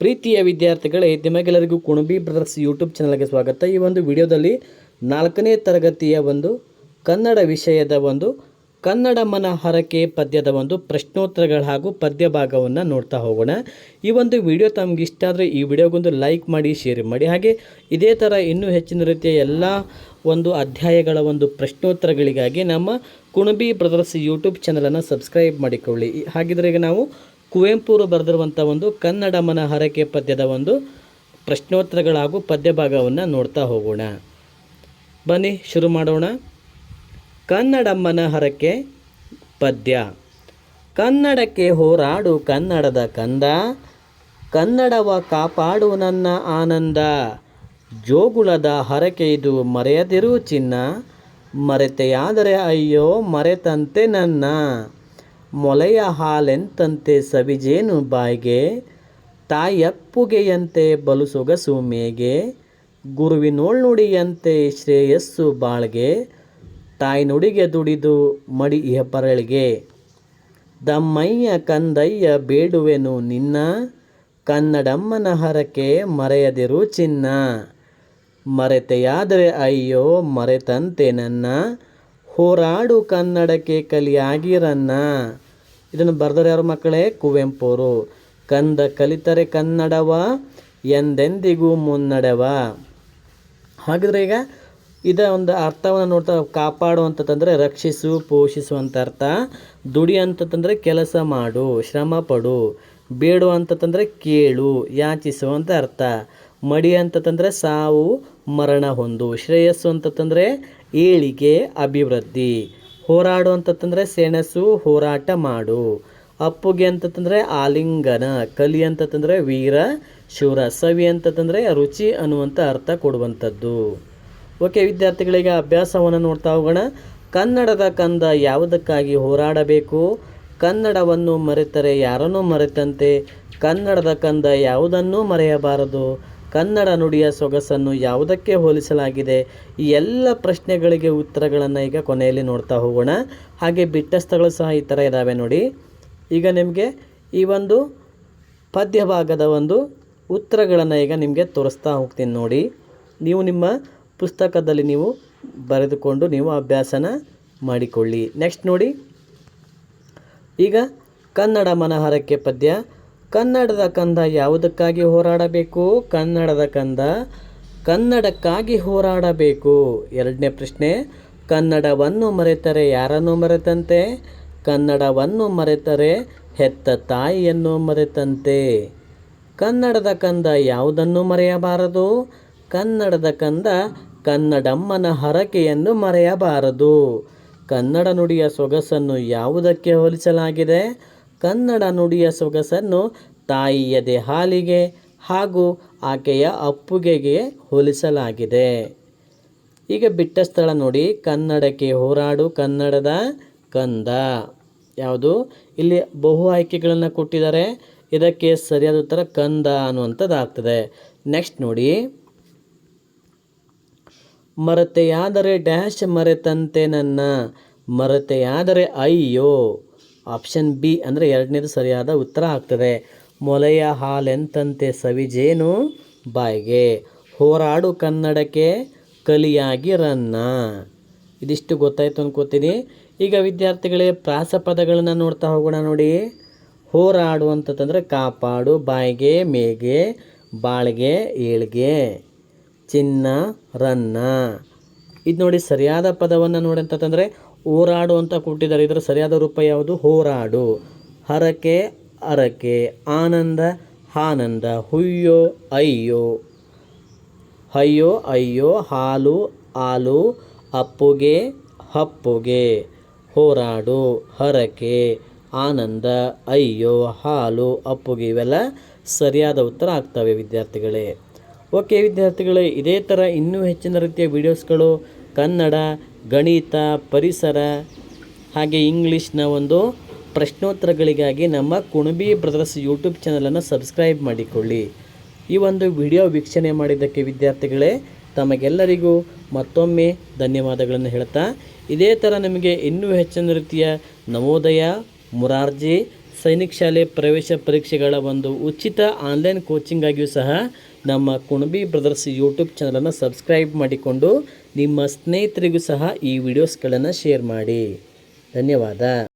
ಪ್ರೀತಿಯ ವಿದ್ಯಾರ್ಥಿಗಳೇ, ನಿಮಗೆಲ್ಲರಿಗೂ ಕುಣಬಿ ಬ್ರದರ್ಸ್ ಯೂಟ್ಯೂಬ್ ಚಾನಲ್ಗೆ ಸ್ವಾಗತ. ಈ ಒಂದು ವಿಡಿಯೋದಲ್ಲಿ ನಾಲ್ಕನೇ ತರಗತಿಯ ಒಂದು ಕನ್ನಡ ವಿಷಯದ ಒಂದು ಕನ್ನಡ ಮನ ಹರಕೆ ಪದ್ಯದ ಒಂದು ಪ್ರಶ್ನೋತ್ತರಗಳು ಹಾಗೂ ಪದ್ಯ ಭಾಗವನ್ನು ನೋಡ್ತಾ ಹೋಗೋಣ. ಈ ಒಂದು ವಿಡಿಯೋ ತಮಗೆ ಇಷ್ಟ ಆದರೆ ಈ ವಿಡಿಯೋಗೊಂದು ಲೈಕ್ ಮಾಡಿ, ಶೇರ್ ಮಾಡಿ. ಹಾಗೆ ಇದೇ ಥರ ಇನ್ನೂ ಹೆಚ್ಚಿನ ರೀತಿಯ ಎಲ್ಲ ಒಂದು ಅಧ್ಯಾಯಗಳ ಒಂದು ಪ್ರಶ್ನೋತ್ತರಗಳಿಗಾಗಿ ನಮ್ಮ ಕುಣಬಿ ಬ್ರದರ್ಸ್ ಯೂಟ್ಯೂಬ್ ಚಾನಲನ್ನು ಸಬ್ಸ್ಕ್ರೈಬ್ ಮಾಡಿಕೊಳ್ಳಿ. ಹಾಗಿದ್ರೆ ಈಗ ನಾವು ಕುವೆಂಪುರು ಬರೆದಿರುವಂಥ ಒಂದು ಕನ್ನಡ ಮನ ಹರಕೆ ಪದ್ಯದ ಒಂದು ಪ್ರಶ್ನೋತ್ತರಗಳ ಹಾಗೂ ಪದ್ಯ ಭಾಗವನ್ನು ನೋಡ್ತಾ ಹೋಗೋಣ. ಬನ್ನಿ, ಶುರು ಮಾಡೋಣ. ಕನ್ನಡಮ್ಮನ ಹರಕೆ ಪದ್ಯ. ಕನ್ನಡಕ್ಕೆ ಹೋರಾಡು ಕನ್ನಡದ ಕಂದ. ಕನ್ನಡವ ಕಾಪಾಡು ನನ್ನ ಆನಂದ. ಜೋಗುಳದ ಹರಕೆ ಇದು ಮರೆಯದಿರು ಚಿನ್ನ. ಮರೆತೆಯಾದರೆ ಅಯ್ಯೋ, ಮರೆತಂತೆ ನನ್ನ. ಮೊಲೆಯ ಹಾಲೆಂತಂತೆ ಸವಿಜೇನು ಬಾಯ್ಗೆ ತಾಯಪ್ಪುಗೆಯಂತೆ ಬಲು ಸೊಗಸು ಮೇಗೆ, ಗುರುವಿನೋಳ್ನುಡಿಯಂತೆ ಶ್ರೇಯಸ್ಸು ಬಾಳ್ಗೆ ತಾಯಿ ನುಡಿಗೆ ದುಡಿದು ಮಡಿ ಹೆಬ್ಬರಳಿಗೆ ದಮ್ಮಯ್ಯ ಕಂದಯ್ಯ ಬೇಡುವೆನು ನಿನ್ನ, ಕನ್ನಡಮ್ಮನ ಹರಕೆ ಮರೆಯದಿರು ಚಿನ್ನ. ಮರೆತೆಯಾದರೆ ಅಯ್ಯೋ ಮರೆತಂತೆ ನನ್ನ ಹೋರಾಡು ಕನ್ನಡಕ್ಕೆ ಕಲಿಯಾಗಿರನ್ನ. ಇದನ್ನು ಬರೆದವರು ಯಾರು ಮಕ್ಕಳೇ? ಕುವೆಂಪು ಅವರು ಕಂದ ಕಲಿತರೆ ಕನ್ನಡವ, ಎಂದೆಂದಿಗೂ ಮುನ್ನಡೆವ. ಹಾಗಿದ್ರೆ ಈಗ ಇದ ಒಂದು ಅರ್ಥವನ್ನು ನೋಡ್ತಾ ಕಾಪಾಡು ಅಂತಂದರೆ ರಕ್ಷಿಸು ಪೋಷಿಸು ಅಂತ ಅರ್ಥ ದುಡಿ ಅಂತಂದರೆ ಕೆಲಸ ಮಾಡು, ಶ್ರಮ ಪಡು. ಬೇಡು ಅಂತಂದರೆ ಕೇಳು, ಯಾಚಿಸು ಅಂತ ಅರ್ಥ ಮಡಿ ಅಂತಂದರೆ ಸಾವು, ಮರಣ ಹೊಂದು. ಶ್ರೇಯಸ್ಸು ಅಂತಂದರೆ ಏಳಿಗೆ ಅಭಿವೃದ್ಧಿ. ಹೋರಾಡು ಅಂತಂದರೆ ಸೆಣಸು, ಹೋರಾಟ ಮಾಡು. ಅಪ್ಪುಗೆ ಅಂತಂದರೆ ಆಲಿಂಗನ, ಕಲಿ ಅಂತಂದರೆ ವೀರ, ಶೂರ, ಸವಿ ಅಂತಂದರೆ ರುಚಿ ಅನ್ನುವಂಥ ಅರ್ಥ ಕೊಡುವಂಥದ್ದು. ಓಕೆ, ವಿದ್ಯಾರ್ಥಿಗಳಿಗೆ ಅಭ್ಯಾಸವನ್ನು ನೋಡ್ತಾ ಹೋಗೋಣ. ಕನ್ನಡದ ಕಂದ ಯಾವುದಕ್ಕಾಗಿ ಹೋರಾಡಬೇಕು? ಕನ್ನಡವನ್ನು ಮರೆತರೆ ಯಾರನ್ನೂ ಮರೆತಂತೆ? ಕನ್ನಡದ ಕಂದ ಯಾವುದನ್ನೂ ಮರೆಯಬಾರದು. ಕನ್ನಡ ನುಡಿಯ ಸೊಗಸನ್ನು ಯಾವುದಕ್ಕೆ ಹೋಲಿಸಲಾಗಿದೆ? ಈ ಎಲ್ಲ ಪ್ರಶ್ನೆಗಳಿಗೆ ಉತ್ತರಗಳನ್ನು ಈಗ ಕೊನೆಯಲ್ಲಿ ನೋಡ್ತಾ ಹೋಗೋಣ. ಹಾಗೆ ಬಿಟ್ಟ ಸಹ ಈ ಥರ ಇದ್ದಾವೆ ನೋಡಿ. ಈಗ ನಿಮಗೆ ಈ ಒಂದು ಪದ್ಯ ಭಾಗದ ಒಂದು ಉತ್ತರಗಳನ್ನು ಈಗ ನಿಮಗೆ ತೋರಿಸ್ತಾ ಹೋಗ್ತೀನಿ ನೋಡಿ. ನೀವು ನಿಮ್ಮ ಪುಸ್ತಕದಲ್ಲಿ ನೀವು ಬರೆದುಕೊಂಡು ನೀವು ಅಭ್ಯಾಸನ ಮಾಡಿಕೊಳ್ಳಿ. ನೆಕ್ಸ್ಟ್ ನೋಡಿ. ಈಗ ಕನ್ನಡ ಮನಹರಕ್ಕೆ ಪದ್ಯ. ಕನ್ನಡದ ಕಂದ ಯಾವುದಕ್ಕಾಗಿ ಹೋರಾಡಬೇಕು? ಕನ್ನಡದ ಕಂದ ಕನ್ನಡಕ್ಕಾಗಿ ಹೋರಾಡಬೇಕು. ಎರಡನೇ ಪ್ರಶ್ನೆ, ಕನ್ನಡವನ್ನು ಮರೆತರೆ ಯಾರನ್ನು ಮರೆತಂತೆ? ಕನ್ನಡವನ್ನು ಮರೆತರೆ ಹೆತ್ತ ತಾಯಿಯನ್ನು ಮರೆತಂತೆ. ಕನ್ನಡದ ಕಂದ ಯಾವುದನ್ನು ಮರೆಯಬಾರದು? ಕನ್ನಡದ ಕಂದ ಕನ್ನಡಮ್ಮನ ಹರಕೆಯನ್ನು ಮರೆಯಬಾರದು. ಕನ್ನಡ ನುಡಿಯ ಸೊಗಸನ್ನು ಯಾವುದಕ್ಕೆ ಹೋಲಿಸಲಾಗಿದೆ? ಕನ್ನಡ ನುಡಿಯ ಸೊಗಸನ್ನು ತಾಯಿಯ ಹಾಲಿಗೆ ಹಾಗೂ ಆಕೆಯ ಅಪ್ಪುಗೆಗೆ ಹೋಲಿಸಲಾಗಿದೆ. ಈಗ ಬಿಟ್ಟ ಸ್ಥಳ ನೋಡಿ. ಕನ್ನಡಕ್ಕೆ ಹೋರಾಡು, ಕನ್ನಡದ ಕಂದ. ಯಾವುದು? ಇಲ್ಲಿ ಬಹು ಆಯ್ಕೆಗಳನ್ನು ಕೊಟ್ಟಿದ್ದಾರೆ. ಇದಕ್ಕೆ ಸರಿಯಾದ ಉತ್ತರ ಕಂದ ಅನ್ನುವಂಥದ್ದಾಗ್ತದೆ. ನೆಕ್ಸ್ಟ್ ನೋಡಿ. ಮರತೆಯಾದರೆ ಡ್ಯಾಶ್ ಮರೆತಂತೆ ನನ್ನ. ಮರತೆಯಾದರೆ ಅಯ್ಯೋ. ಆಪ್ಷನ್ ಬಿ ಅಂದರೆ ಎರಡನೇದು ಸರಿಯಾದ ಉತ್ತರ ಆಗ್ತದೆ. ಮೊಲೆಯ ಹಾಲೆಂತಂತೆ ಸವಿಜೇನು? ಬಾಯಿಗೆ. ಹೋರಾಡು ಕನ್ನಡಕ್ಕೆ ಕಲಿಯಾಗಿ ರನ್ನ. ಇದಿಷ್ಟು ಗೊತ್ತಾಯಿತು ಅನ್ಕೋತೀನಿ. ಈಗ ವಿದ್ಯಾರ್ಥಿಗಳೇ ಪ್ರಾಸಪದಗಳನ್ನು ನೋಡ್ತಾ ಹೋಗೋಣ ನೋಡಿ. ಹೋರಾಡು ಅಂತಂದರೆ ಕಾಪಾಡು, ಬಾಯಿಗೆ, ಮೇಗೆ, ಬಾಳ್ಗೆ, ಏಳ್ಗೆ. ಚಿನ್ನ, ರನ್ನ. ಇದು ನೋಡಿ ಸರಿಯಾದ ಪದವನ್ನು ನೋಡಿ ಅಂತಂದರೆ ಹೋರಾಡು ಅಂತ ಕೊಟ್ಟಿದ್ದಾರೆ. ಇದರ ಸರಿಯಾದ ರೂಪ ಯಾವುದು? ಹೋರಾಡು. ಹರಕೆ, ಅರಕೆ. ಆನಂದ ಆನಂದ. ಹುಯ್ಯೋ, ಅಯ್ಯೋ. ಅಯ್ಯೋ ಅಯ್ಯೋ. ಹಾಲು ಹಾಲು. ಅಪ್ಪುಗೆ ಹಪ್ಪುಗೆ ಹೋರಾಡು, ಹರಕೆ, ಆನಂದ, ಅಯ್ಯೋ, ಹಾಲು, ಅಪ್ಪುಗೆ ಇವೆಲ್ಲ ಸರಿಯಾದ ಉತ್ತರ ಆಗ್ತವೆ ವಿದ್ಯಾರ್ಥಿಗಳೇ. ಓಕೆ ವಿದ್ಯಾರ್ಥಿಗಳೇ, ಇದೇ ಥರ ಇನ್ನೂ ಹೆಚ್ಚಿನ ರೀತಿಯ ವಿಡಿಯೋಸ್ಗಳು ಕನ್ನಡ ಗಣಿತ, ಪರಿಸರ, ಹಾಗೆ ಇಂಗ್ಲೀಷ್ನ ಒಂದು ಪ್ರಶ್ನೋತ್ತರಗಳಿಗಾಗಿ ನಮ್ಮ ಕುಣಬಿ ಬ್ರದರ್ಸ್ ಯೂಟ್ಯೂಬ್ ಚಾನಲನ್ನು ಸಬ್ಸ್ಕ್ರೈಬ್ ಮಾಡಿಕೊಳ್ಳಿ. ಈ ಒಂದು ವಿಡಿಯೋ ವೀಕ್ಷಣೆ ಮಾಡಿದ್ದಕ್ಕೆ ವಿದ್ಯಾರ್ಥಿಗಳೇ, ತಮಗೆಲ್ಲರಿಗೂ ಮತ್ತೊಮ್ಮೆ ಧನ್ಯವಾದಗಳನ್ನು ಹೇಳ್ತಾ, ಇದೇ ಥರ ನಿಮಗೆ ಇನ್ನೂ ಹೆಚ್ಚಿನ ರೀತಿಯ ನವೋದಯ, ಮುರಾರ್ಜಿ, ಸೈನಿಕ ಶಾಲೆ ಪ್ರವೇಶ ಪರೀಕ್ಷೆಗಳ ಒಂದು ಉಚಿತ ಆನ್ಲೈನ್ ಕೋಚಿಂಗಾಗಿಯೂ ಸಹ ನಮ್ಮ ಕುಣಬಿ ಬ್ರದರ್ಸ್ ಯೂಟ್ಯೂಬ್ ಚಾನಲನ್ನು ಸಬ್ಸ್ಕ್ರೈಬ್ ಮಾಡಿಕೊಂಡು ನಿಮ್ಮ ಸ್ನೇಹಿತರಿಗೂ ಸಹ ಈ ವಿಡಿಯೋಸ್ಗಳನ್ನು ಶೇರ್ ಮಾಡಿ. ಧನ್ಯವಾದ.